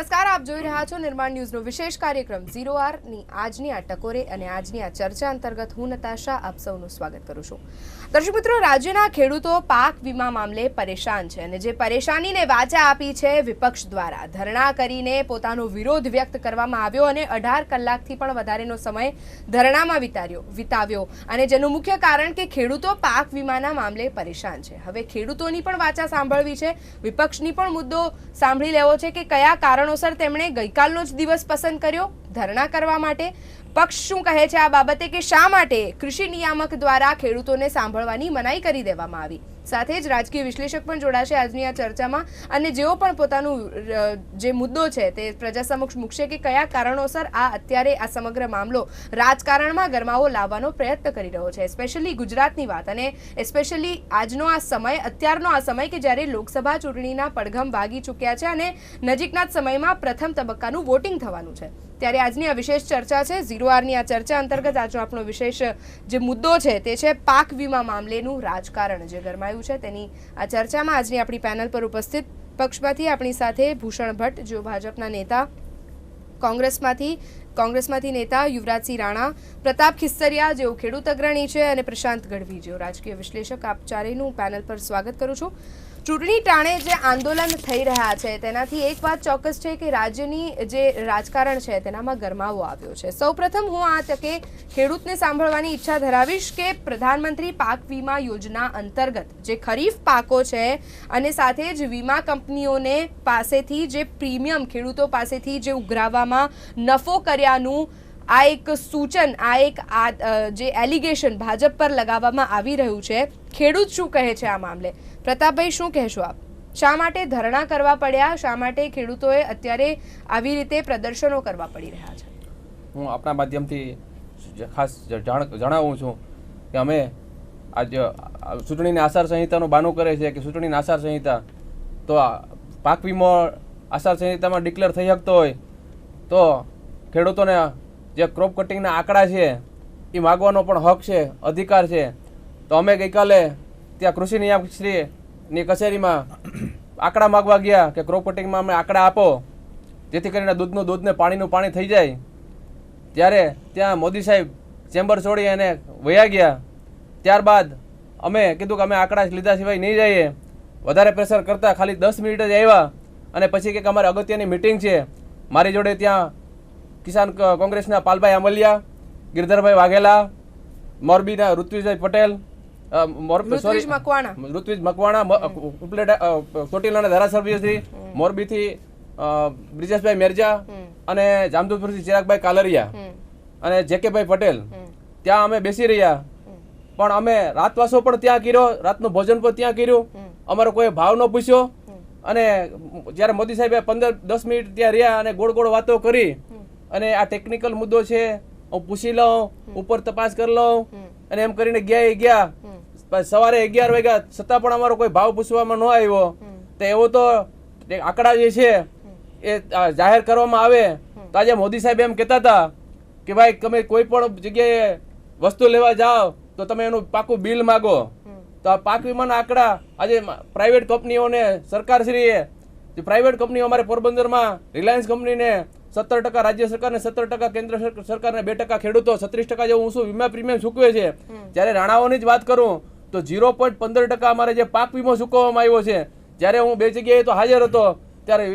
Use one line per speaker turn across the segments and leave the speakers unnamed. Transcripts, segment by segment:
નમસ્કાર, આપ જોઈ રહ્યા છો નિર્માણ ન્યૂઝનો વિશેષ કાર્યક્રમ ઝીરો આરની આજની આ ટકોરે અને આજની આ ચર્ચા અંતર્ગત હું નતાશા આપ સૌનું સ્વાગત કરું છું. દર્શક મિત્રો, રાજ્યના ખેડૂતો પાક વીમા મામલે પરેશાન છે અને જે પરેશાનીને વાચા આપી છે વિપક્ષ દ્વારા. ધરણા કરીને પોતાનો વિરોધ વ્યક્ત કરવામાં આવ્યો અને અઢાર કલાકથી પણ વધારેનો સમય ધરણામાં વિતાર્યો, વિતાવ્યો. અને જેનું મુખ્ય કારણ કે ખેડૂતો પાક વીમાના મામલે પરેશાન છે. હવે ખેડૂતોની પણ વાચા સાંભળવી છે. વિપક્ષની પણ મુદ્દો સાંભળી લેવો છે કે કયા કારણોસર તેમણે ગઈકાલનો જ દિવસ પસંદ કર્યો ધરણા કરવા માટે. પક્ષ શું કહે છે આ બાબતે કે શા માટે કૃષિ નિયામક દ્વારા ખેડૂતોને સાંભળવાની મનાઈ કરી દેવામાં આવી? સાથે જ રાજકીય વિશ્લેષક પણ જોડાશે આજની આ ચર્ચામાં. અને જેઓ પણ પોતાનું જે મુદ્દો છે તે પ્રજા સમક્ષ મૂકશે કે કયા કારણોસર આ અત્યારે આ સમગ્ર મામલો રાજકારણમાં ગરમાવો લાવવાનો પ્રયત્ન કરી રહ્યો છે. સ્પેશિયલી ગુજરાતની વાત અને સ્પેશિયલી આજનો આ સમય, અત્યારનો આ સમય કે જ્યારે લોકસભા ચૂંટણીના પડઘમ વાગી ચૂક્યા છે અને નજીકના જ સમયમાં પ્રથમ તબક્કાનું વોટિંગ થવાનું છે. ત્યારે આજની આ વિશેષ ચર્ચા છે, ઝીરો આરની આ ચર્ચા અંતર્ગત આજનો આપણો વિશેષ જે મુદ્દો છે તે છે પાક વીમા મામલેનું રાજકારણ. જે ગરમાયું છે તેની આ ચર્ચામાં આજની આપણી પેનલ પર ઉપસ્થિત પક્ષમાંથી આપણી સાથે ભૂષણ ભટ્ટ, જેઓ ભાજપના નેતા, કોંગ્રેસમાંથી કોંગ્રેસમાંથી નેતા યુવરાજસિંહ રાણા, પ્રતાપ ખિસ્સરિયા, જેઓ ખેડૂત અગ્રણી છે, અને પ્રશાંત ગઢવી, જેઓ રાજકીય વિશ્લેષક. આપ ચારેયનું પેનલ પર સ્વાગત કરું છું. ચૂંટણી ટાણે જે આંદોલન થઈ રહ્યા છે, તેનાથી એક વાત ચોક્કસ છે કે રાજ્યની જે રાજકારણ છે, તેનામાં ગરમાવો આવ્યો છે. સૌપ્રથમ હું આ તકે ખેડૂતને સાંભળવાની ઈચ્છા ધરાવીશ કે પ્રધાનમંત્રી પાક વીમા યોજના અંતર્ગત જે ખરીફ પાકો છે અને સાથે જ વીમા કંપનીઓને પાસેથી જે પ્રીમિયમ ખેડૂતો પાસેથી જે ઉઘરાવવામાં નફો કર્યાનું આ એક સૂચન, આ એક જે એલિગેશન ભાજપ પર લગાવવામાં આવી રહ્યું છે. ખેડૂત શું કહે છે આ મામલે? પ્રતાપભાઈ, શું કહેશો આપ? શા માટે ધરણા કરવા પડ્યા? શા માટે ખેડૂતોએ અત્યારે આવી રીતે પ્રદર્શનો કરવા પડી રહ્યા છે?
હું આપણા માધ્યમથી ખાસ જણાવું છું કે અમે આજે ચૂંટણીની આચાર સંહિતાનું બાનું કરે છે કે ચૂંટણીની આચાર સંહિતા તો પાક વીમો આચાર સંહિતામાં ડિક્લેર થઈ શકતો હોય તો ખેડૂતોને જે ક્રોપ કટિંગના આંકડા છે એ માગવાનો પણ હક છે, અધિકાર છે. તો અમે ગઈકાલે ત્યાં કૃષિ નિયામકશ્રીની કચેરીમાં આંકડા માગવા ગયા કે ક્રોપ કટિંગમાં અમે આંકડા આપો. જેથી કરીને દૂધનું દૂધને પાણીનું પાણી થઈ જાય. ત્યારે ત્યાં મોદી સાહેબ ચેમ્બર છોડી અને વયા ગયા. ત્યારબાદ અમે કીધું કે અમે આંકડા લીધા સિવાય નહીં જઈએ. વધારે પ્રેશર કરતા ખાલી દસ મિનિટ જ આવ્યા. અને પછી કંઈક અમારે અગત્યની મિટિંગ છે. મારી જોડે ત્યાં કિસાન ક- કોંગ્રેસના પાલભાઈ આંબલિયા, ગિરધરભાઈ વાઘેલા, મોરબીના ઋત્વિજભાઈ પટેલ મોરબી
મકવાણા.
ઋત્વિજ મકવાણા ઉપલેટા ચોટીલાના ધારાસભ્ય મોરબીથી બ્રિજેશભાઈ મેરજા અને જામજોધપુરથી ચિરાગભાઈ કાલરિયા અને જેકેભાઈ પટેલ. ત્યાં અમે બેસી રહ્યા. પણ અમે રાતવાસો પણ ત્યાં કર્યો રાતનું ભોજન પણ ત્યાં કર્યું. અમારો કોઈ ભાવ ન પૂછ્યો. અને જ્યારે મોદી સાહેબે પંદર દસ મિનિટ ત્યાં રહ્યા અને ગોળ ગોળ વાતો કરી અને આ ટેકનિકલ મુદ્દો છે હું પૂછી લઉં ઉપર તપાસ કરી લઉં. અને એમ કરીને ગયા એ ગયા. સવારે અગિયાર વાગ્યા છતાં પણ અમારો કોઈ ભાવ પૂછવામાં ન આવ્યો. તો એવો તો આંકડા જે છે એ જાહેર કરવામાં આવે. તો આજે મોદી સાહેબ એમ કહેતા હતા કે ભાઈ તમે કોઈ પણ જગ્યાએ વસ્તુ લેવા જાઓ તો તમે એનું પાકું બિલ માગો. તો આ પાક વીમાના આંકડા આજે પ્રાઇવેટ કંપનીઓને સરકારશ્રીએ પ્રાઇવેટ કંપનીઓ અમારે પોરબંદરમાં રિલાયન્સ કંપનીને સત્તર ટકા રાજ્ય સરકારને સત્તર ટકા કેન્દ્ર સર- સરકારને બે ટકા ખેડૂતો છત્રીસ ટકા જેવું ઊંચું વીમા પ્રીમિયમ ચૂકવે છે? જ્યારે રાણાઓની જ વાત કરું તો ઝીરો પોઈન્ટ પંદર ટકા અમારે જે પાક વીમો ચૂકવવામાં આવ્યો છે જ્યારે હું બે જગ્યાએ તો હાજર હતો ત્યારે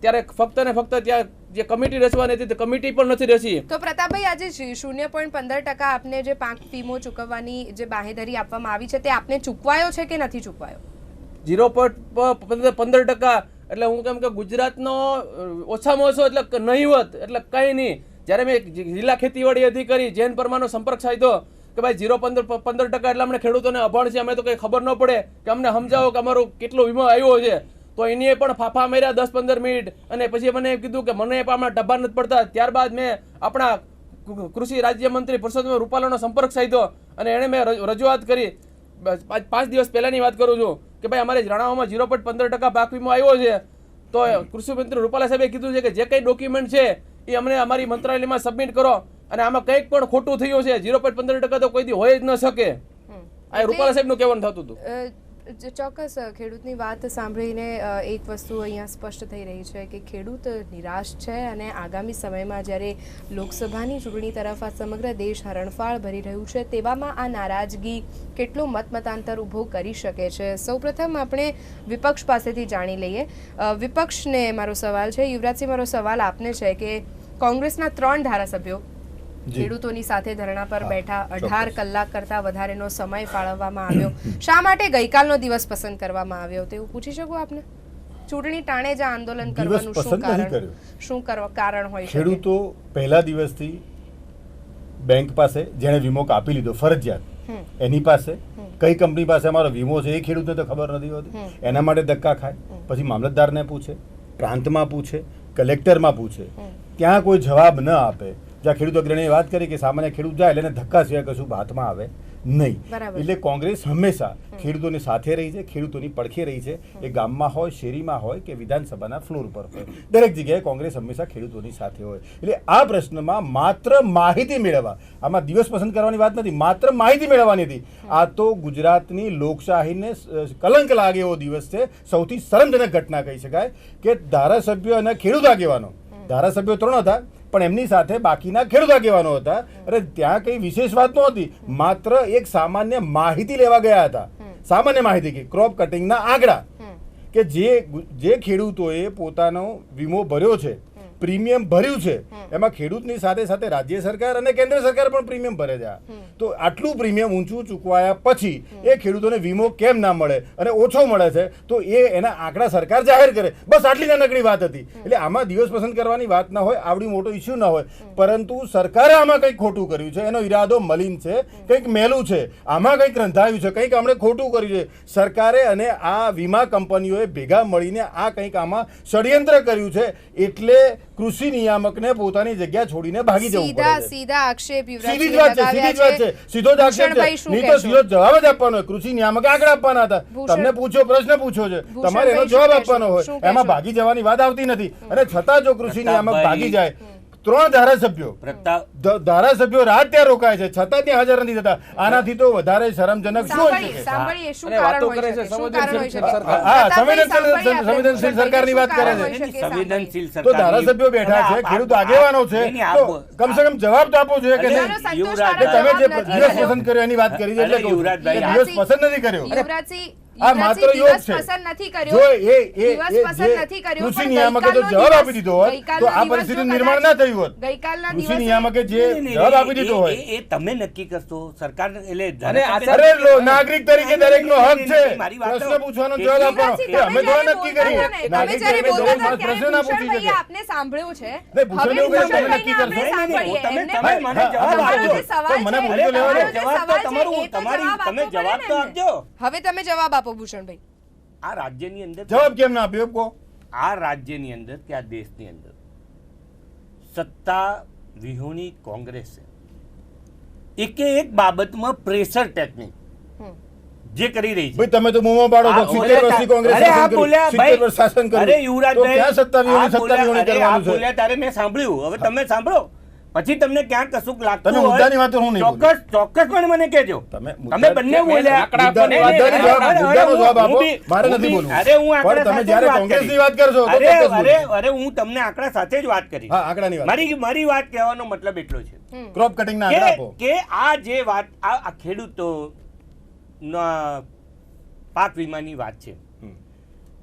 ત્યારે ફક્ત ને ફક્ત ત્યાં જે કમિટી રચવાની હતી તે કમિટી પણ નથી રચી.
તો પ્રતાપભાઈ આજે શૂન્ય પોઈન્ટ પંદર ટકા આપને જે પાક વીમો ચૂકવવાની જે બાહેધરી આપવામાં આવી છે તે આપને ચૂકવાયો છે કે નથી ચૂકવાયો?
ઝીરો પોઈન્ટ પંદર ટકા એટલે હું કેમ કે ગુજરાતનો ઓછામાં ઓછો એટલે નહીવત, એટલે કંઈ નહીં. જ્યારે મેં જિલ્લા ખેતીવાડી અધિકારી જૈન પરમાનો સંપર્ક સાધ્યો કે ભાઈ ઝીરો પંદર પંદર ટકા એટલે અમને ખેડૂતોને અભણ છે, અમે તો કંઈ ખબર ન પડે કે અમને સમજાવો કે અમારો કેટલો વીમો આવ્યો છે. તો એની પણ ફાફા માર્યા દસ પંદર મિનિટ અને પછી મને એમ કીધું કે મને પણ હમણાં ડબ્બા નથી પડતા. ત્યારબાદ મેં આપણા કૃષિ રાજ્યમંત્રી પુરુષોત્તમ રૂપાલાનો સંપર્ક સાધ્યો અને એણે મેં રજૂઆત કરી. પાંચ દિવસ પહેલાંની વાત કરું છું. કે ભાઈ અમારે રાણાઓમાં ઝીરો પોઈન્ટ પંદર ટકા પાક વીમો આવ્યો છે તો કૃષિ મંત્રી રૂપાલા સાહેબે કીધું છે કે જે કંઈ ડોક્યુમેન્ટ છે એ અમને અમારી મંત્રાલયમાં સબમિટ કરો અને આમાં કંઈક પણ ખોટું થયું છે ઝીરો પોઈન્ટ પંદર ટકા તો કોઈ દી હોય જ ન શકે. આ રૂપાલા સાહેબનું કહેવાનું થતું હતું.
ચોક્કસ ખેડૂતની વાત સાંભળીને એક વસ્તુ અહીંયા સ્પષ્ટ થઈ રહી છે કે ખેડૂત નિરાશ છે અને આગામી સમયમાં જ્યારે લોકસભાની ચૂંટણી તરફ આ સમગ્ર દેશ હરણફાળ ભરી રહ્યું છે, તેવામાં આ નારાજગી કેટલું મતમતાંતર ઊભો કરી શકે છે સૌપ્રથમ આપણે વિપક્ષ પાસેથી જાણી લઈએ વિપક્ષને મારો સવાલ છે યુવરાજસિંહ, મારો સવાલ આપને છે કે કોંગ્રેસના ત્રણ ધારાસભ્યો. ખેડૂતોની સાથે ધરણા પર બેઠા અઢાર કલાક કરતા વધારેનો સમય ફાળવવામાં આવ્યો. શા માટે ગઈકાલનો દિવસ પસંદ કરવામાં આવ્યો તેવું પૂછી શકું આપને? ચૂંટણી ટાણે જ આંદોલન કરવાનું શું કારણ? શું કારણ હોય
ખેડૂતો પહેલા દિવસથી બેંક પાસે જેણે વીમો કાપી લીધો ફરજિયાત. એની પાસે કઈ કંપની પાસે અમારો વીમો છે એ ખેડૂતને તો ખબર નથી હોતી. એના માટે ધક્કા ખાય. પછી મામલતદારને પૂછે પ્રાંતમાં પૂછે કલેક્ટરમાં પૂછે. ત્યાં કોઈ જવાબ ન આપે. જ્યાં ખેડૂત અગ્રણીએ વાત કરી કે સામાન્ય ખેડૂત જાય એટલે ધક્કા સિવાય કશું હાથમાં આવે નહીં. એટલે કોંગ્રેસ હંમેશા ખેડૂતોની સાથે રહી છે ખેડૂતોની પડખે રહી છે. એ ગામમાં હોય શેરીમાં હોય કે વિધાનસભાના ફ્લોર પર હોય. દરેક જગ્યાએ કોંગ્રેસ હંમેશા ખેડૂતોની સાથે હોય. એટલે આ પ્રશ્નમાં માત્ર માહિતી મેળવવા. આમાં દિવસ પસંદ કરવાની વાત નથી માત્ર માહિતી મેળવવાની હતી. આ તો ગુજરાતની લોકશાહીને કલંક લાગે એવો દિવસ છે. સૌથી શરમજનક ઘટના કહી શકાય કે ધારાસભ્ય અને ખેડૂત આગેવાનો. ધારાસભ્યો ત્રણ હતા. પણ એમની સાથે બાકીના ખેડૂત આગેવાનો હતા. અરે ત્યાં કઈ વિશેષ વાત નહોતી. માત્ર એક સામાન્ય માહિતી લેવા ગયા હતા. સામાન્ય માહિતી કે ક્રોપ કટિંગના આંકડા. કે જે જે ખેડૂતોએ પોતાનો વીમો ભર્યો છે પ્રીમિયમ ભર્યું છે એમાં ખેડૂતની સાથે સાથે રાજ્ય સરકાર અને કેન્દ્ર સરકાર પણ પ્રીમિયમ ભરે છે તો આટલું પ્રીમિયમ ઊંચું ચૂકવાયા પછી એ ખેડૂતોને વીમો કેમ ના મળે અને ઓછો મળે છે તો એ એના આંકડા સરકાર જાહેર કરે. બસ આટલી નાનકડી વાત હતી. એટલે આમાં દિવસ પસંદ કરવાની વાત ના હોય આવડી મોટો ઇસ્યુ ના હોય. પરંતુ સરકારે આમાં કંઈક ખોટું કર્યું છે એનો ઈરાદો મલિન છે કંઈક મેલું છે આમાં કંઈક રંધાયું છે કંઈક આમણે ખોટું કર્યું છે. સરકારે અને આ વીમા કંપનીઓએ ભેગા મળીને આ કંઈક આમાં ષડયંત્ર કર્યું છે એટલે કૃષિ નિયામકને પોતાની જગ્યા છોડીને ભાગી જવું
સીધા
પડે
સીધા આક્ષેપ
સીધી જ વાત છે સીધી જ વાત છે. સીધો જ આક્ષેપ છે. નહીં તો સીધો જવાબ જ આપવાનો હોય. કૃષિ નિયામકે આગળ આપવાના હતા. તમને પૂછ્યો પ્રશ્ન પૂછ્યો છે. તમારે એનો જવાબ આપવાનો હોય. એમાં ભાગી જવાની વાત આવતી નથી. અને છતાં જો કૃષિ નિયામક ભાગી જાય ત્રણ ધારાસભ્યો. ધારાસભ્યો રાત ત્યાં રોકાય છે છતાં ત્યાં હાજર નથી થતા. આનાથી તો વધારે શરમજનક શું શકે?
સંવેદનશીલ સરકાર.
હા, સંવેદનશીલ- સરકારની વાત કરે છે.
સંવેદનશીલ
તો ધારાસભ્યો બેઠા છે ખેડૂત આગેવાનો છે. તો કમસે કમ જવાબ તો આપવો જોઈએ કે નહીં? તમે જે દિવસ પસંદ કર્યો એની વાત કરી છે એટલે દિવસ પસંદ નથી કર્યો.
યુવરાજસિંહ
આ માત્ર યોગ છે.
પસંદ નથી કર્યો.
એ એ એ
પસંદ નથી કર્યો
કૃષિ નિયામકે જો જવાબ આપી દીધો હોત તો આ
દિવસ
નિર્માણ ના થયું હોત.
ગઈકાલના
કૃષિ નિયામકે જે
નહીં, નહીં,
જવાબ આપી દીધો હોય.
એ- એ તમે નક્કી કરશો? સરકાર એટલે
અરે નાગરિક તરીકે દરેકનો હક છે. પ્રશ્ન પૂછવાનો જવાબ અમે નક્કી નાગરિક તરીકે દરેક પ્રશ્ન ના પૂછી શકે
આપને સાંભળ્યું છે.
તમે નક્કી કરશો.
તમે-
તમે- મને.
જવાબ તો તમારું તમારી તમે જવાબ તો આપજો
હવે તમે જવાબ આપો ભૂષણભાઈ
આ રાજ્યની અંદર
જવાબ કેમ ના આપ્યો? કહો.
આ રાજ્યની અંદર કે આ દેશની અંદર સત્તા વિહોણી કોંગ્રેસ. એકે એક બાબતમાં પ્રેશર ટેકનિક જે કરી રહી છે.
ભાઈ તમે તો મોમો પાડો છો.
આ
70
બોલ્યા
વર્ષથી કોંગ્રેસ
અરે આ
શાસન કર્યું. 70 વર્ષ શાસન કર્યું.
અરે યુવરાજભાઈ,
તો ક્યાં સત્તા વિહોણી, સત્તા વિહોણી કરવાનું છે?
બોલ્યા તારે મેં સાંભળ્યું. હવે તમે સાંભળો. પછી તમને ક્યાં કશુંક લાગતું
તમે
હોય,
મુદ્દાની વાત હું નહીં
ચોક્કસ ચોક્કસપણે મને કહેજો.
તમે
તમે બંને બોલ્યા.
આંકડા
મુદ્દાની જવાબ- આપો. મારે નથી બોલવું.
અરે હું આંકડા
પણ તમે જ્યારે
વાત
કોંગ્રેસની વાત કરશો, તો
અરે અરે હું તમને આંકડા સાથે જ વાત કરી
હા, આંકડાની વાત.
મારી મારી વાત કહેવાનો મતલબ એટલો છે.
ક્રોપ કટિંગના આંકડા
કે
આપો.
કે આ જે વાત આ આ ખેડૂતો પાક વીમાની વાત છે.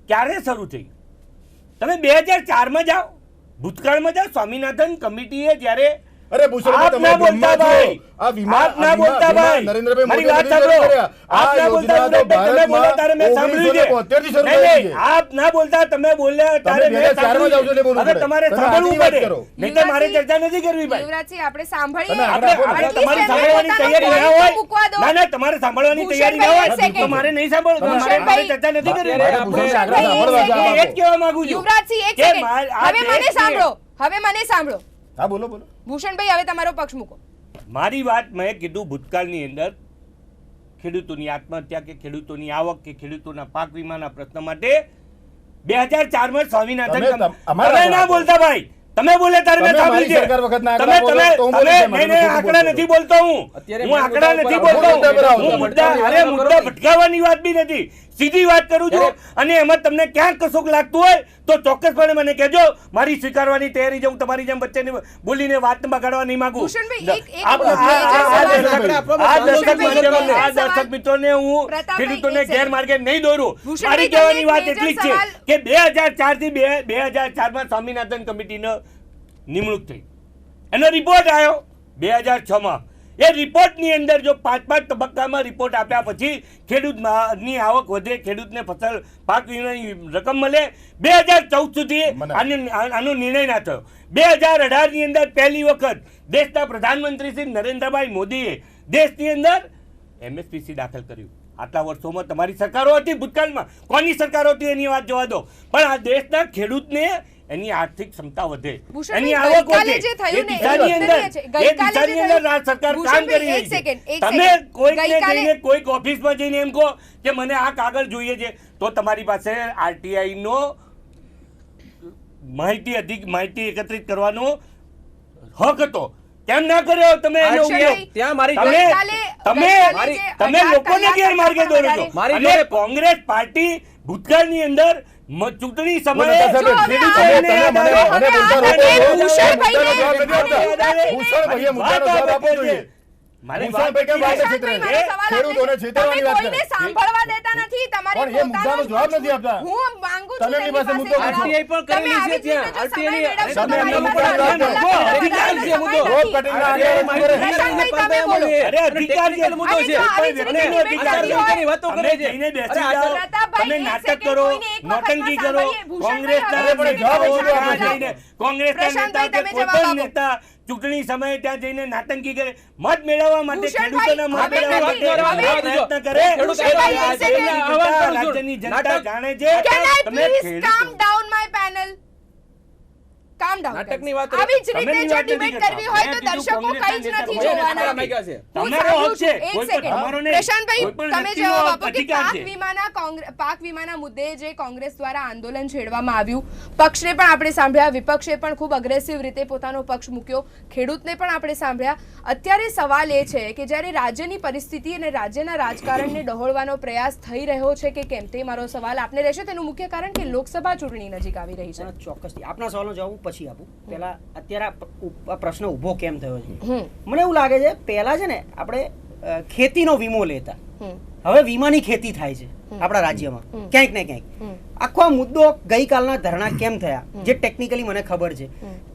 ક્યારે શરૂ થઈ? તમે બે હજાર ચારમાં જાઓ. ભૂતકાળમાં જ્યાં સ્વામિનાથન કમિટીએ જ્યારે
અરે ભૂષણભાઈ,
આપ
તમે
ના બોલતા ભાઈ.
આ વિમાન
આપ ના બોલતા ભાઈ.
નરેન્દ્રભાઈ
મારી વાત સાંભળો. આપ ના બોલતા તમે બોલ્યા તારે મેં સાંભળ્યું છે.
1972 થી શરૂ થઈ છે.
આપ ના બોલતા તમે બોલ્યા
તારે
મેં સાંભળ્યું. હવે તમારે સાંભળવું પડે. નહીં તો મારે ચર્ચા નથી કરવી ભાઈ.
યુવરાજસિંહ આપણે સાંભળીએ.
આપણે. આપણે તમારી સાંભળવાની તૈયારી ના હોય. ના ના તમારે સાંભળવાની તૈયારી ના હોય. તો મારે નહીં સાંભળવું. તો મારે મારે ચર્ચા નથી કરવી.
સાંભળવા
એ જ કહેવા માંગુ છું.
યુવરાજસિંહ એક સેકન્ડ હવે મને સાંભળો હવે મને સાંભળો.
હા બોલો બોલો
ભૂષણભાઈ હવે તમારો પક્ષ મૂકો.
મારી વાત મેં કીધું ભૂતકાળની અંદર ખેડૂતોની આત્મહત્યા કે ખેડૂતોની આવક કે ખેડૂતોના પાક વીમાના પ્રશ્ન માટે બે હજાર ચારમાં સ્વામિનાથન
તમે
ના બોલતા ભાઈ. તમે બોલે તારે મેં
તમે
છે. તમે
આંકડા
તમે તમે નથી બોલતો. હું. હું આંકડા નથી બોલતો. હું. મુદ્દા અરે મુદ્દા ભટકાવવાની વાત બી નથી. સીધી વાત કરું છું અને એમાં તમને ક્યાંક કશુંક લાગતું હોય તો ચોક્કસપણે મને કહેજો. મારી સ્વીકારવાની તૈયારી છે હું તમારી જેમ વચ્ચે બોલીને વાત બગાડવા નહીં માંગુ.
ભૂષણભાઈ, એક- એક
આ- દર્શક- મિત્રોને- હું ખેડૂતોને ગેરમાર્ગે નહીં દોરું. મારી કહેવાની વાત એટલી જ છે કે બે હજાર ચારથી બે બે હજાર ચારમાં સ્વામિનાથન કમિટીનો નિમણૂક થઈ. એનો રિપોર્ટ આવ્યો બે હજાર છમાં. એ રિપોર્ટની અંદર જો પાંચ પાંચ તબક્કામાં રિપોર્ટ આપ્યા પછી ખેડૂતની આવક વધે ખેડૂતને ફસલ પાક વીમાની રકમ મળે. બે હજાર ચૌદ સુધી આનો નિર્ણય ના થયો. બે હજાર અઢારની અંદર પહેલી વખત દેશના પ્રધાનમંત્રી શ્રી નરેન્દ્રભાઈ મોદીએ દેશની અંદર એમએસપીસી દાખલ કર્યું. આટલા વર્ષોમાં તમારી સરકારો હતી ભૂતકાળમાં. કોની સરકારો હતી એની વાત જોવા દો. પણ આ દેશના ખેડૂતને એની આર્થિક ક્ષમતા વધે. એની આવક વધે. એ દિશાની અંદર એ દિશાની અંદર રાજ્ય સરકાર કામ કરી રહી છે. તમે. કોઈકને જઈને કોઈક ઓફિસમાં જઈને એમ કહો કે મને આ કાગળ જોઈએ છે તો તમારી પાસે આરટીઆઈ નો માહિતી અધિક માહિતી એકત્રિત કરવાનો હક હતો. કેમ ના કર્યો તમે એનો ઉપયોગ?
ત્યાં મારી
તમે તમે તમે લોકોને ગેરમાર્ગે દોરો છો.
મારી
કોંગ્રેસ પાર્ટી ભૂતકાળની અંદર ચૂંટણી સમયે.
ભૂષણભાઈને-
ભૂષણભાઈએ મુદ્દાનો જવાબ આપવો જોઈએ.
મારી
ભૂષણભાઈ કેમ
વાત
વાત
છે.
છે?
ભૂષણભાઈ, મારો સવાલ
ખેડૂતોને છેતરવાની વાત કરે.
સાંભળવા દેતા નથી તમારી
પણ એ મુદ્દાનો જવાબ નથી આપતા.
હું માંગુ છું
તમે એમની
એમની
પાસે મુદ્દો
જવાબ.
પણ કરેલી છે
જ રીતે જો
ત્યાં.
સમય
તમે એમના
પાસે
મુદ્દા
આટલા
રાખો.
બધા
અધિકાર છે મુદ્દો.
નથી.
રોજ
અરે,
આંકડા
મારી
કરે.
પ્રશાંતભાઈ, તમે બોલો.
અરે અધિકાર છે
મુદ્દો છે.
અને જો આવી જ રીતે
અધિકાર
debate
છે.
કરવી હોય,
વાતો કરે છે
જઈને બેસી જાઓ તમે નાટક કરો નોટંકી કરો કોંગ્રેસના
જવાબ આપો.
કોંગ્રેસના નેતા કે કોઈ પણ નેતા ચૂંટણી સમયે ત્યાં જઈને નાટંકી કરે. મત મેળવવા માટે ખેડૂતોના મત મેળવવા માટે પ્રયત્ન કરે. રાજ્યની જનતા જાણે છે. તમે
down my ડાઉન
નાટકની વાત
આવી જ રીતે જો
કરતા.
કરવી હોય તો દર્શકો કઈ જ નથી જોવાના.
તમારો હક છે.
એક સેકન્ડ. પ્રશાંતભાઈ, તમે જવાબ આપો કે પાક. વીમાના પાક વીમાના મુદ્દે જે કોંગ્રેસ દ્વારા આંદોલન છેડવામાં આવ્યું પક્ષને પણ આપણે સાંભળ્યા. વિપક્ષે પણ ખૂબ અગ્રેસિવ રીતે પોતાનો પક્ષ મૂક્યો. ખેડૂતને પણ આપણે સાંભળ્યા. અત્યારે સવાલ એ છે કે જ્યારે રાજ્યની પરિસ્થિતિ અને રાજ્યના રાજકારણને ડહોળવાનો પ્રયાસ થઈ રહ્યો છે કે કેમ? તે મારો સવાલ આપને રહેશે. તેનું મુખ્ય કારણ કે લોકસભા ચૂંટણી નજીક આવી રહી છે.
ચોક્કસથી. આપના સવાલનો જવાબ પછી આપું. પેલા અત્યારે આ પ્રશ્ન ઊભો કેમ થયો છે? મને એવું લાગે છે પહેલા છે ને આપણે ખેતીનો વીમો લેતા. હવે વીમાની ખેતી થાય છે આપણા રાજ્યમાં. ક્યાંક ને ક્યાંક. આખો આ મુદ્દો ગઈકાલના ધરણા કેમ થયા? જે ટેકનિકલી મને ખબર છે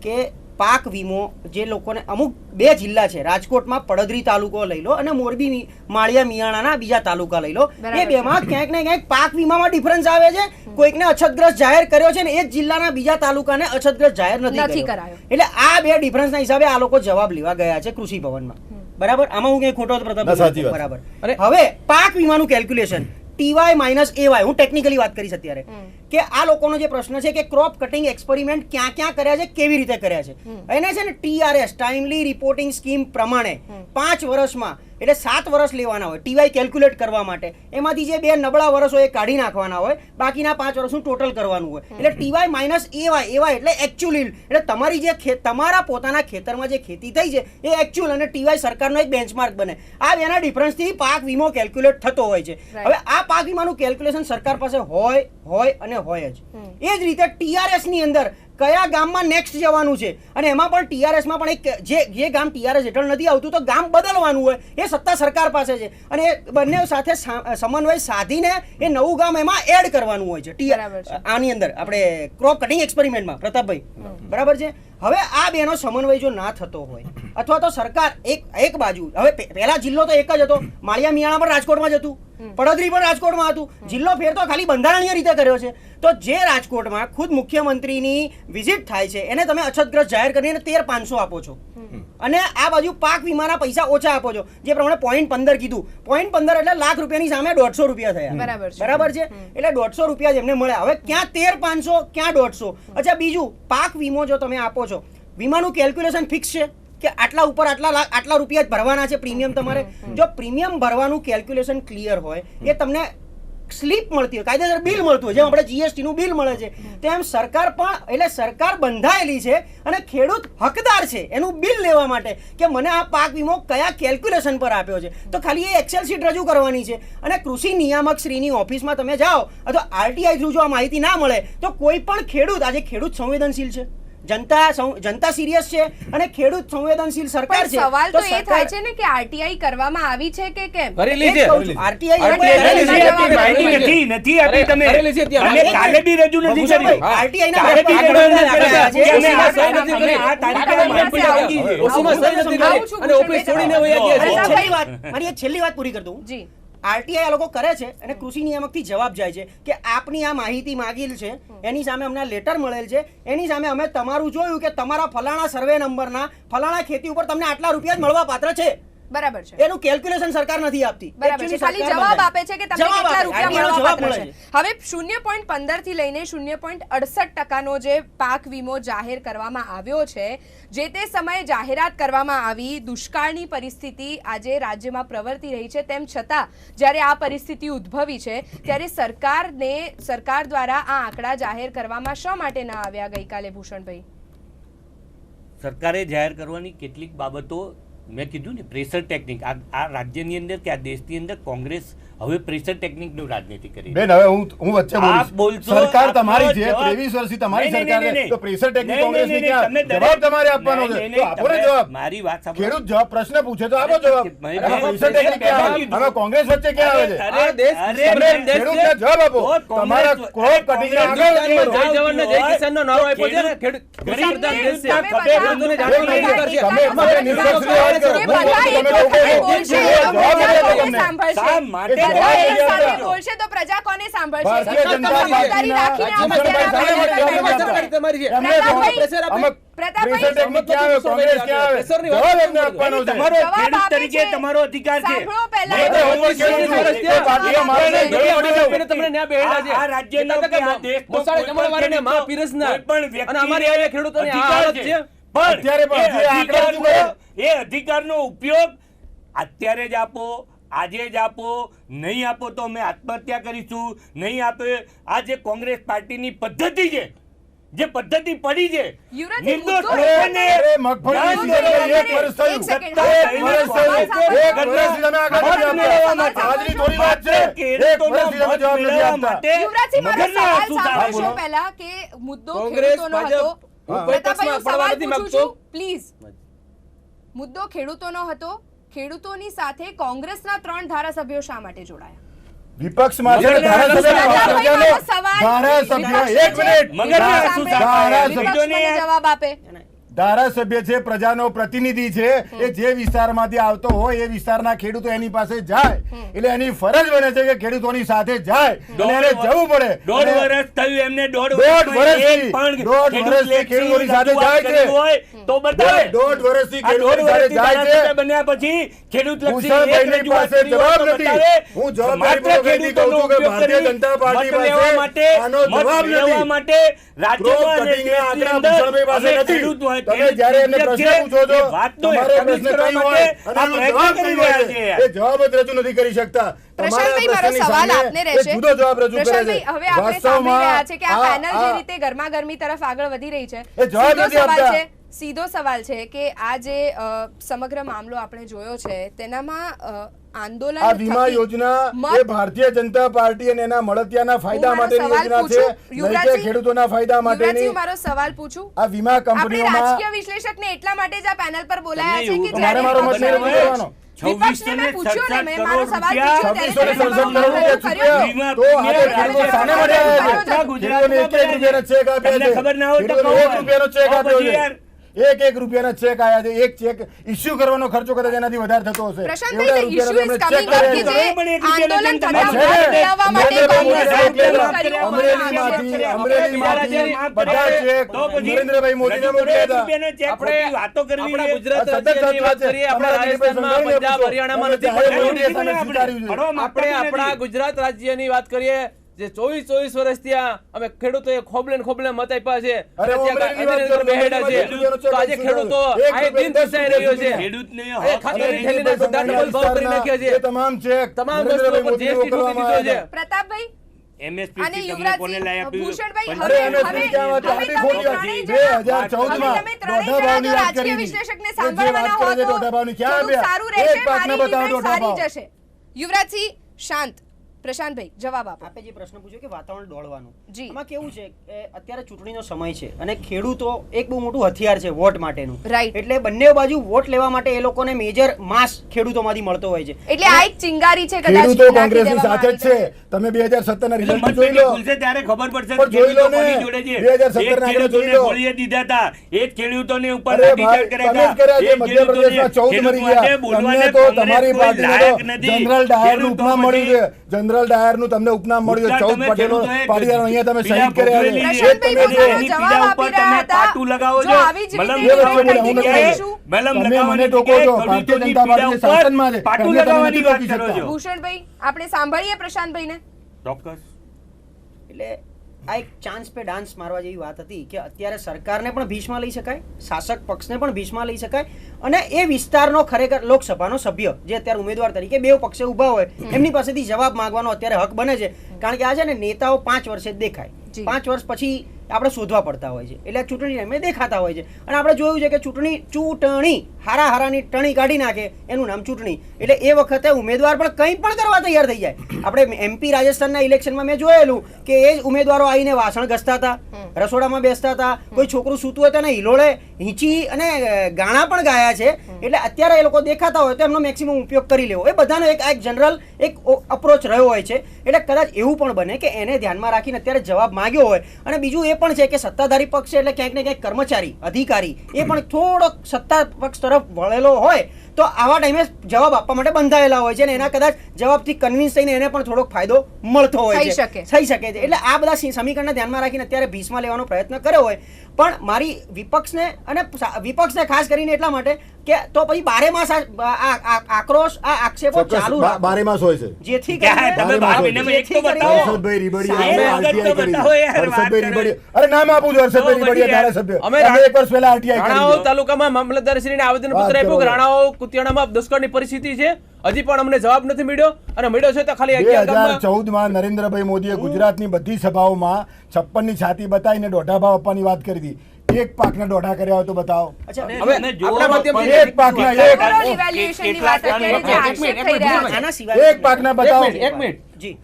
કે પાક વીમો જે લોકોને અમુક બે જિલ્લા છે રાજકોટમાં પડદરી તાલુકો લઈ લો અને મોરબી મી- માળિયા મિયાણાના બીજા તાલુકા લઈ લો. એ બેમાં ક્યાંક ને ક્યાંક પાક વીમામાં ડિફરન્સ આવે છે. કોઈકને અછતગ્રસ્ત જાહેર કર્યો છે ને એ જ જિલ્લાના બીજા તાલુકાને અછતગ્રસ્ત જાહેર
નથી કરાયો.
એટલે આ બે ડિફરન્સના હિસાબે આ લોકો જવાબ લેવા ગયા છે કૃષિ ભવનમાં. બરાબર? આમાં હું કઈ ખોટો પ્રતાપ. બરાબર. હવે પાક વીમાનું કેલ્ક્યુલેશન ટીવાય માઇનસ એવાય હું ટેકનિકલી વાત કરીશ અત્યારે. કે આ લોકોનો જે પ્રશ્ન છે કે ક્રોપ કટિંગ એક્સપેરિમેન્ટ ક્યાં ક્યાં કર્યા છે કેવી રીતે કર્યા છે. એને છે ને ટીઆરએસ ટાઈમલી રિપોર્ટિંગ સ્કીમ પ્રમાણે પાંચ વર્ષમાં એટલે સાત વર્ષ લેવાના હોય ટીવાય કેલ્ક્યુલેટ કરવા માટે. એમાંથી જે બે નબળા વર્ષો એ કાઢી નાખવાના હોય બાકીના પાંચ વર્ષનું ટોટલ કરવાનું હોય. એટલે ટીવાય માઇનસ એવાય એવાય એટલે એકચ્યુઅલ એટલે તમારી જે ખે- તમારા પોતાના ખેતરમાં જે ખેતી થઈ છે એ એકચ્યુઅલ અને ટીવાય સરકારનો એક બેન્ચમાર્ક બને. આ બેના ડિફરન્સથી પાક વીમો કેલ્ક્યુલેટ થતો હોય છે. હવે આ પાક વીમાનું કેલ્ક્યુલેશન સરકાર પાસે હોય હોય અને હોય જ. એ જ રીતે ટીઆરએસની અંદર કયા ગામમાં નેક્સ્ટ જવાનું છે? અને એમાં પણ ટીઆરએસમાં પણ એક જે જે ગામ ટીઆરએસ હેઠળ નથી આવતું તો ગામ બદલવાનું હોય એ સત્તા સરકાર પાસે છે. અને એ બંને સાથે સમન્વય સાધીને એ નવું ગામ એમાં એડ કરવાનું હોય છે. TR આની અંદર. આપણે ક્રોપ કટિંગ એક્સપેરિમેન્ટમાં પ્રતાપભાઈ. બરાબર છે? હવે આ બેનો સમન્વય જો ના થતો હોય અથવા તો સરકાર એક એક બાજુ હવે પહેલા જિલ્લો તો એક જ હતો. માળિયા મિયાણા પણ રાજકોટમાં જ હતું. પડોદરી પણ રાજકોટમાં હતું. જિલ્લો ફેર તો ખાલી બંધારણીય રીતે કર્યો છે. તો જે રાજકોટમાં ખુદ મુખ્યમંત્રીની વિઝિટ થાય છે એને તમે અછતગ્રસ્ત જાહેર કરીને તેર પાંચસો આપો છો. અને આ બાજુ પાક વીમાના પૈસા ઓછા આપો છો. જે પ્રમાણે પોઈન્ટ પંદર કીધું. પોઈન્ટ પંદર એટલે લાખ રૂપિયાની સામે દોઢસો રૂપિયા થયા.
બરાબર છે.
બરાબર છે? એટલે દોઢસો રૂપિયા જેમને મળે મળ્યા. હવે ક્યાં તેર પાંચસો ક્યાં દોઢસો? અચ્છા બીજું પાક વીમો જો તમે આપો છો વીમાનું કેલ્ક્યુલેશન ફિક્સ છે? કે આટલા ઉપર આટલા આટલા રૂપિયા જ ભરવાના છે પ્રીમિયમ તમારે? જો પ્રીમિયમ ભરવાનું કેલ્ક્યુલેશન ક્લિયર હોય એ તમને સ્લીપ મળતી હોય કાયદેસર બિલ મળતું હોય જેમ આપણે જીએસટી નું બિલ મળે છે તેમ સરકાર પણ એટલે સરકાર બંધાયેલી છે અને ખેડૂત હકદાર છે એનું બિલ લેવા માટે કે મને આ પાક વીમો કયા કેલ્ક્યુલેશન પર આપ્યો છે? તો ખાલી એ એક્સેલ શીટ રજૂ કરવાની છે. અને કૃષિ નિયામક શ્રીની ઓફિસમાં તમે જાઓ અથવા આરટીઆઈ થ્રુ જો આ માહિતી ના મળે તો કોઈ પણ ખેડૂત આજે ખેડૂત સંવેદનશીલ છે. જનતા જનતા સિરિયસ છે અને ખેડૂત સંવેદનશીલ સરકાર છે
સવાલ તો એ થાય છે ને કે આરટીઆઈ કરવામાં આવી છે કે કેમ
કરી
એ જ
લીજે
કહું છું. RTI
RTI
કરેલી
કરેલી
છે.
છે.
માહિતી નથી નથી આપી તમે
કરેલી છે ત્યાં.
અને કાલે બી રજૂ નથી કરી
RTI ના
કાલે બી રજૂ નથી કરી. આ
સહી નથી
અમે
કરી.
આ તારીખે
આગળ
માહિતી
આગળ
આપી છે.
ઓસીમાં સહી નથી કરી. અને ઓફિસ છોડીને વયા ગયા છે.
છેલ્લી વાત મારી છેલ્લી વાત પૂરી કરી દઉં
જી
આરટીઆઈ આ લોકો કરે છે અને કૃષિ નિયામકથી જવાબ જાય છે કે આપની આ માહિતી માગેલ છે, એની સામે અમને લેટર મળેલ છે, એની સામે અમે તમારું જોયું કે તમારા ફલાણા સર્વે નંબરના ફલાણા ખેતી ઉપર તમને આટલા રૂપિયા જ મળવા પાત્ર છે.
બરાબર છે.
એનું કેલ્ક્યુલેશન સરકાર નથી આપતી.
બરાબર છે. ખાલી જવાબ આપે છે કે તમને કેટલા રૂપિયા
RTI
મળવા પાત્ર છે. હવે શૂન્ય પોઈન્ટ પંદરથી લઈને શૂન્ય પોઈન્ટ અડસઠ ટકાનો જે પાક વીમો જાહેર કરવામાં આવ્યો છે જે તે સમયે જાહેરાત કરવામાં આવી દુષ્કાળની પરિસ્થિતિ આજે રાજ્યમાં પ્રવર્તી રહી છે. તેમ છતાં જ્યારે આ પરિસ્થિતિ ઉદ્ભવી છે ત્યારે સરકારને સરકાર દ્વારા આ આંકડા જાહેર કરવામાં શા માટે ન આવ્યા ગઈકાલે ભૂષણભાઈ?
સરકારે જાહેર કરવાની કેટલીક બાબતો મેં કીધું ને પ્રેશર ટેકનિક આ આ રાજ્યની અંદર કે આ દેશની અંદર કોંગ્રેસ હવે પ્રેશર ટેકનિકનું રાજનીતિ કરી
બેન હવે હું હું વચ્ચે બોલીશ સરકાર તમારી છે
જવાબ-
ત્રેવીસ વર્ષથી તમારી સરકાર છે તો પ્રેશર ટેકનિક કોંગ્રેસની ક્યાં? જવાબ તમારે આપવાનો છે. તો આપો ને જવાબ.
મારી વાત સાંભળો.
ખેડૂત જવાબ પ્રશ્ન પૂછે તો આપો જવાબ. પ્રેશર ટેકનિક ક્યાં. હવે કોંગ્રેસ વચ્ચે ક્યાં આવે છે?
અરે,
આ દેશ
અરે,
તમે
ખેડૂતને જવાબ આપો. તમારા ક્રોપ
કટિંગ
આગળ
જય જવાન જય કિસાનનો નારો આપ્યો છે ને? ખેડૂત
ગરીબ
પ્રધાન દેશ. છે. ખેડૂતોને જાણવાનો
તમે- તમે નિષ્પક્ષની વાત કરો.
કે બધા એક
તમે લોકો જવાબ
બોલશે તો પ્રજા કોને સાંભળશે?
તમારો અધિકાર છે.
એ
અધિકારનો ઉપયોગ અત્યારે જ આપો આજે જ આપો નહીં આપો તો અમે આત્મહત્યા કરીશું નહીં આપે આ જે કોંગ્રેસ પાર્ટીની પદ્ધતિ છે જે પદ્ધતિ પડી છે નિર્દોષ
મુદ્દો
લોકોને
નો મગફળીની
જાણ
એક વર્ષ થયું.
એક
વર્ષ થયું. એક
સાંભળો.
તમે આગળ નથી આપતા.
માટે.
થોડી વાત છે એક વર્ષથી તમે જવાબ નથી આપતા
યુવરાજજી મારો સવાલ સાંભળશો પહેલા કે મુદ્દો ખેડૂતોનો હતો
હું કોઈ
પ્રતાપભાઈ,
પડવા નથી માંગતો.
પ્લીઝ મુદ્દો ખેડૂતોનો હતો ખેડૂતોની સાથે કોંગ્રેસના ત્રણ ધારાસભ્યો શા માટે જોડાયા?
વિપક્ષમાં છે ધારાસભ્ય એક મિનિટ.
જવાબ આપે.
ધારાસભ્ય છે પ્રજાનો પ્રતિનિધિ છે એ જે વિસ્તારમાંથી આવતો હોય એ વિસ્તારના ખેડૂતો એની પાસે જાય. એટલે એની ફરજ બને છે કે ખેડૂતોની સાથે જાય. એને જવું પડે.
દોઢ વર્ષ થયું એમને દોઢ પણ
દોઢ વર્ષથી ખેડૂતોની સાથે જાય છે.
તો બતાવે.
દોઢ વર્ષથી ખેડૂતોની સાથે જાય છે.
બન્યા પછી ખેડૂત લક્ષી એક
પાસે જવાબ નથી. હું જવાબદારી
માત્ર
પૂર્વક કહું છું કે
ખેડૂતોનો
ભારતીય
ઉપયોગ
જનતા પાર્ટી પાસે આનો જવાબ નથી.
માટે
ગરમાગરમી તરફ આગળ વધી રહી છે. સીધો સવાલ છે સીધો સવાલ છે કે આ જે સમગ્ર મામલો આપણે જોયો છે તેનામાં અ, આંદોલન
આ વીમા યોજના એ ભારતીય જનતા પાર્ટી અને એના મળતિયાના ફાયદા માટેની યોજના છે નહીં ખેડૂતોના ફાયદા માટેની?
મારો સવાલ પૂછું?
આ વીમા
આપણે
કંપનીઓમાં
રાજકીય વિશ્લેષકને એટલા માટે જ આ પેનલ પર બોલાયા છે કે જ્યારે
મારો મત નહીં રહેવાનો
ખબર ના હોય.
એક. એક રૂપિયાના ચેક આયા છે એક ચેક ઇસ્યુ કરવાનો ખર્ચો કદાચ એનાથી વધારે થતો હશે.
આપણે આપણા ગુજરાત રાજ્યની વાત
વાત
કરીએ
જે
વાત ચોવીસ ચોવીસ વર્ષથી આ અમે ખેડૂતોએ ખોબલે ખોબલે મત આપ્યા છે.
વાત
બેહેડા છે. તો આજે
ખેડૂતો
દિન દર્શાઈ રહ્યો છે. નાખ્યા છે.
એ તમામ છે.
તમામ વસ્તુઓ પર જીએસટી ઠોકી દીધો છે.
પ્રતાપભાઈ
MSP
અને
તમને કોને લાવી આપ્યું?
ભૂષણભાઈ હવે
એમએસપી ક્યાં વાત
હવે
ખોટી હજાર
ચૌદમાં
દોઢા ભાવની
તો
કરી.
વિશ્લેષકને
હતી. વાત
સાંભળવાના હો તો
દોઢા ભાવની ક્યાં
રહેશે
એક પાકના બતાવો દોઢા ભાવ.
જશે. યુવરાજસિંહ શાંત. પ્રશાંતભાઈ જવાબ આપો
આપે જે પ્રશ્ન પૂછ્યો કે વાતાવરણ દોડવાનું
જી.
એમાં કેવું છે કે અત્યારે ચૂંટણીનો સમય છે અને ખેડૂતો એક બહુ મોટું હથિયાર છે વોટ માટેનું
રાઈટ
એટલે બંને બાજુ વોટ લેવા માટે એ લોકોને મેજર માસ ખેડૂતોમાંથી મળતો હોય છે
એટલે આ એક ચિંગારી છે કદાચ
ખેડૂતો કોંગ્રેસની સાથે જ છે તમે બે હજાર સત્તર ના રિઝલ્ટ જોઈ લો
ખુલશે ત્યારે ખબર પડશે કે
જોઈ લો ને.
કોની જોડે છે.
2017 ના રિઝલ્ટ જોઈ લો.
ગોળીએ દીધા હતા એ જ ખેડૂતોને ઉપર લાઠીચાર્જ કર્યા હતા.
છે
એ
મધ્યપ્રદેશમાં ચૌદ
ખેડૂત
મરી ગયા તમને તો તમારી પાર્ટીને. જનરલ ડાયરનું
ખેડૂતો
ઉપનામ મળ્યું છે જનરલ ડાયરનું તમને ઉપનામ મળ્યું ચૌદ પટેલો પાટીદાર અહીંયા તમે શહીદ કર્યા છે. તમે જો
જવાબ
ઉપર તમે પાટું લગાવો છો.
આવી જ
મલમ
રીતે
લગાવવાની
નિર્ણય
જગ્યાએ
લઈશું.
મલમ
તમે મને ટોકો છો ભારતીય જનતા પાર્ટી શાસનમાં છે.
પાટું લગાવવાની વાત કરો છો.
ભૂષણભાઈ આપણે સાંભળીએ પ્રશાંતભાઈને?
ચોક્કસ.
એટલે આ એક ચાન્સ પે ડાન્સ મારવા જેવી વાત હતી કે અત્યારે સરકારને પણ ભીષમાં લઈ શકાય શાસક પક્ષને પણ ભીષમાં લઈ શકાય અને એ વિસ્તારનો ખરેખર લોકસભાનો સભ્ય જે અત્યારે ઉમેદવાર તરીકે બે પક્ષે ઊભા હોય એમની પાસેથી જવાબ માંગવાનો અત્યારે હક બને છે. કારણ કે આ છે ને નેતાઓ પાંચ વર્ષે જ દેખાય. પાંચ વર્ષ પછી આપણે શોધવા પડતા હોય છે. એટલે ચૂંટણી ટાઈમે દેખાતા હોય છે. અને આપણે જોયું છે કે ચૂંટણી ચૂંટણી હારા હારાની ટણી કાઢી નાખે એનું નામ ચૂંટણી. એટલે એ વખતે ઉમેદવાર પણ કંઈ પણ કરવા તૈયાર થઈ જાય. આપણે એમપી રાજસ્થાનના ઇલેક્શનમાં મેં જોયેલું કે એ જ ઉમેદવારો આવીને વાસણ ઘસતા હતા રસોડામાં બેસતા હતા કોઈ છોકરું સૂતું હોય તો એને હિલોળે હિંચી અને ગાણા પણ ગાયા છે. એટલે અત્યારે એ લોકો દેખાતા હોય તો એમનો મેક્સિમમ ઉપયોગ કરી લેવો. એ બધાનો એક આ એક જનરલ એક અપ્રોચ રહ્યો હોય છે. એટલે કદાચ એવું પણ બને કે એને ધ્યાનમાં રાખીને અત્યારે જવાબ માંગ્યો હોય. અને બીજું એ પણ છે કે સત્તાધારી પક્ષ એટલે ક્યાંક ને ક્યાંક કર્મચારી, અધિકારી એ પણ થોડોક સત્તા પક્ષ તરફ વળેલો હોય. તો આવા ટાઈમે જવાબ આપવા માટે બંધાયેલા હોય છે અને એના કદાચ જવાબથી કન્વિન્સ થઈને એને પણ થોડોક ફાયદો મળતો હોય છે. થઈ શકે છે. એટલે આ બધા સમીકરણને ધ્યાનમાં રાખીને અત્યારે ભીષમાં લેવાનો પ્રયત્ન કર્યો હોય. પણ મારી વિપક્ષને અને વિપક્ષને ખાસ કરીને એટલા માટે કે તો પછી બારે માસ આક્રોશ આ આક્ષેપો ચાલુ
બારે માસ હોય છે.
જેથી
અરે નામ આપું છું હર્ષદભાઈ રીબડિયા ધારાસભ્ય.
અમે
એક વર્ષ પહેલા આરટીઆઈ
રાણાઓ તાલુકામાં મામલતદારશ્રીને આવેદન
પત્ર
આપ્યું કે રાણાઓ કુતિયાણામાં દુષ્કાળની પરિસ્થિતિ છે? હજી પણ અમને જવાબ નથી મળ્યો અને મળ્યો છે તો ખાલી
બે હજાર ચૌદમાં નરેન્દ્રભાઈ મોદીએ ગુજરાતની બધી સભાઓમાં છપ્પનની છાતી બતાવીને દોઢા ભાવ આપવાની વાત કરી હતી. એક પાકના દોઢા કર્યા હોય તો બતાવો. એક પાકના એક- પાકના બતાવો.
એક મિનિટ.
જી.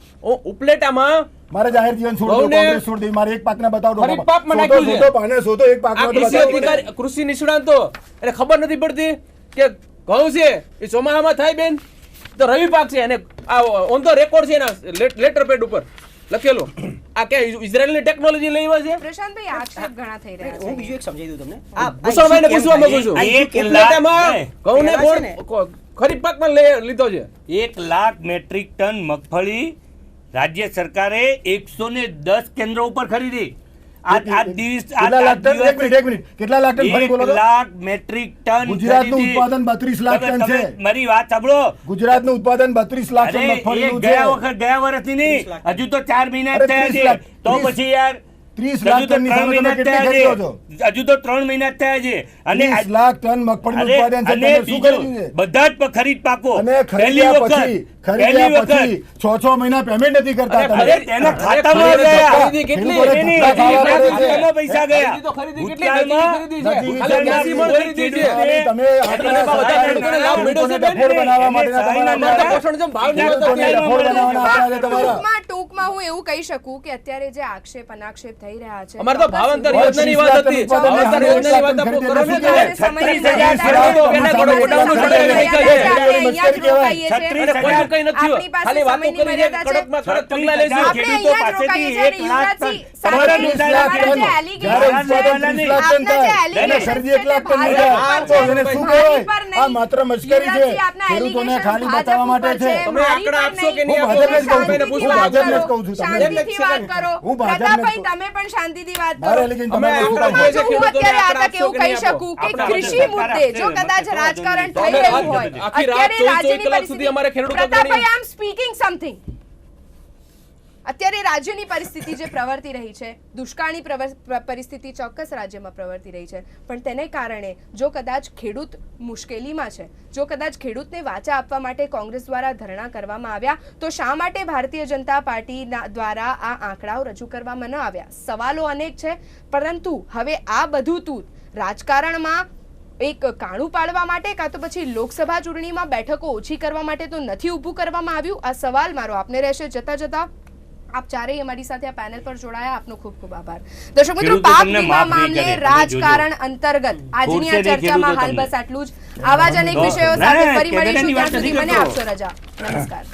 ઉપલેટામાં
મારે જાહેર જીવન છોડી દો કોંગ્રેસ છોડી દે મારે એક પાકના બતાવો
નાખ્યું છે.
પાને પાકનો
કૃષિ
બતાવો.
કૃષિ નિષ્ણાંતો એટલે ખબર નથી પડતી કે ઘઉં છે એ ચોમાસામાં થાય બેન. તો રવિ પાક છે અને આ ઓન ધ રેકોર્ડ છે એના લેટર પેડ ઉપર. લખેલું. આ કે ઇઝરાયલની ટેકનોલોજી લઈ આવ્યા છે?
પ્રશાંતભાઈ આક્ષેપ ઘણા થઈ રહ્યા
હું બીજું એક સમજાવી દઉં તમને. આ-
ભૂષણભાઈને પૂછવા માંગુ છું
એક લાખ-
ઘઉંને ગોળ ખરીફ પાકમાં લીધો છે.
એક લાખ મેટ્રિક ટન મગફળી રાજ્ય સરકારે એકસો ને દસ કેન્દ્રો ઉપર ખરીદી. આ આ દિવસ આ-
કેટલા લાખ ટન? એક
દિવસ-
મિનિટ એક મિનિટ. કેટલા લાખ ટન ફરી બોલો
એક
તો
લાખ મેટ્રિક ટન
ગુજરાતનું. ઉત્પાદન 32 લાખ ટન છે.
મારી વાત સાંભળો.
ગુજરાતનું ઉત્પાદન બત્રીસ લાખ ટન
ગયા
છે.
વખત ગયા વર્ષની નહીં. હજુ તો ચાર મહિના થયા છે. તો પછી યાર
30 લાખ
હજુ ત્રણ મહિના થયા
છો?
છે. હજુ તો ત્રણ મહિના થયા છે અને
લાખ ટન ઉત્પાદન છે
અને
તમે શું
બીજું,
કર્યું છે
બધા જ ખરીદ પાકો
અને ખરીદ્યા પછી ખરીદ્યા પછી છ છ મહિના પેમેન્ટ નથી કરતા તમે.
એના ખાતામાં ગયા.
ખરીદી કેટલી?
ખેડૂતોને
એની-
ધક્કા ખાવા
એની
પડે છે.
ખાતામાં પૈસા ગયા
ખરીદી તો ખરીદી કેટલી
ભૂતકાળમાં
ખરીદી છે?
નથી
ખાલી
વિચારતા.
80 મણ ખરીદી છે.
અને તમે આટલા
બધા ખેડૂતોને લાભ મળ્યો છે બેન?
ડફોડ બનાવવા માટેના
એને
તમારા
અમારા
માટે
પોષણ જેમ ભાવ નહીં હોતો
ખેડૂતોને
ત્યારે
ડફોડ બનાવવાના આંકડા છે તમારા
ટૂંકમાં ટૂંકમાં હું એવું કહી શકું કે અત્યારે જે આક્ષેપ અનાક્ષેપ થઈ રહ્યા છે.
અમારે તો ભાવાંતર યોજનાની વાત હતી. ભાવાંતર યોજનાની વાત
આપો
કરો ને
ખરીદી
ત્યારે.
એટલે
સમયની
છત્રીસ
મર્યાદા
હજાર
છે.
એના
ગોડાઉન
સમયની
છોડાવી
મર્યાદા
નાખ્યા
છે.
છે.
આપણે અહીંયા જ
મસ્કરી કહેવાય.
રોકાઈએ છીએ.
અને કોઈ કંઈ નથી ખાલી વાતો કરી છે. કડકમાં કડક પગલાં
આપણે
ખેડૂતો પાસેથી એક લાખ ટન
તમારા ટન
allegation
જ્યારે ઉત્પાદન ત્રીસ લાખ ટન થાય એને
allegation
ખરીદી લાખ ટન
છે,
તો એને શું કહેવાય? આ માત્ર મશ્કરી છે. ખેડૂતોને ખાલી બતાવવા માટે છે.
છે,
તમે આંકડા આપશો કે
નહીં.
નહીં.
હું ભાજપને કહું છું. હું ભાજપને કહું છું તમને.
શાંતિથી વાત કરો
હું ભાજપને જ
પ્રતાપભાઈ તમે પણ શાંતિથી વાત કરો.
અમે
હું અત્યારે આ
આંકડા
તક એવું કહી શકું
કે
કૃષિ? મુદ્દે જો કદાચ રાજકારણ થઈ રહ્યું હોય.
આખી
અત્યારે રાજ્યની
કલાક સુધી અમારે
પરિસ્થિતિ Pratapbhai I am speaking something અત્યારે રાજ્યની પરિસ્થિતિ જે પ્રવર્તી રહી છે, દુષ્કાળની પરિસ્થિતિ ચોક્કસ રાજ્યમાં પ્રવર્તી રહી છે. પણ તેને કારણે જો કદાચ ખેડૂત મુશ્કેલીમાં છે, જો કદાચ ખેડૂતને વાચા આપવા માટે કોંગ્રેસ દ્વારા ધરણા કરવામાં આવ્યા, તો શા માટે ભારતીય જનતા પાર્ટીના દ્વારા આ આંકડાઓ રજૂ કરવામાં ન આવ્યા? સવાલો અનેક છે, પરંતુ હવે આ બધું તૂત રાજકારણમાં એક કાણું પાડવા માટે કાં તો પછી લોકસભા ચૂંટણીમાં બેઠકો ઓછી કરવા માટે તો નથી ઊભું કરવામાં આવ્યું? આ સવાલ મારો આપને રહેશે જતા જતા. આપ ચારેય અમારી સાથે આ પેનલ પર જોડાયા. આપનો ખૂબ ખૂબ આભાર. દર્શક મિત્રો પાક વીમા મામલે રાજકારણ અંતર્ગત આજની આ ચર્ચામાં હાલ બસ આટલું જ. આવા જ અનેક વિષયો સાથે ફરી મળીશું. ત્યાં સુધી મને આપશો રજા. નમસ્કાર.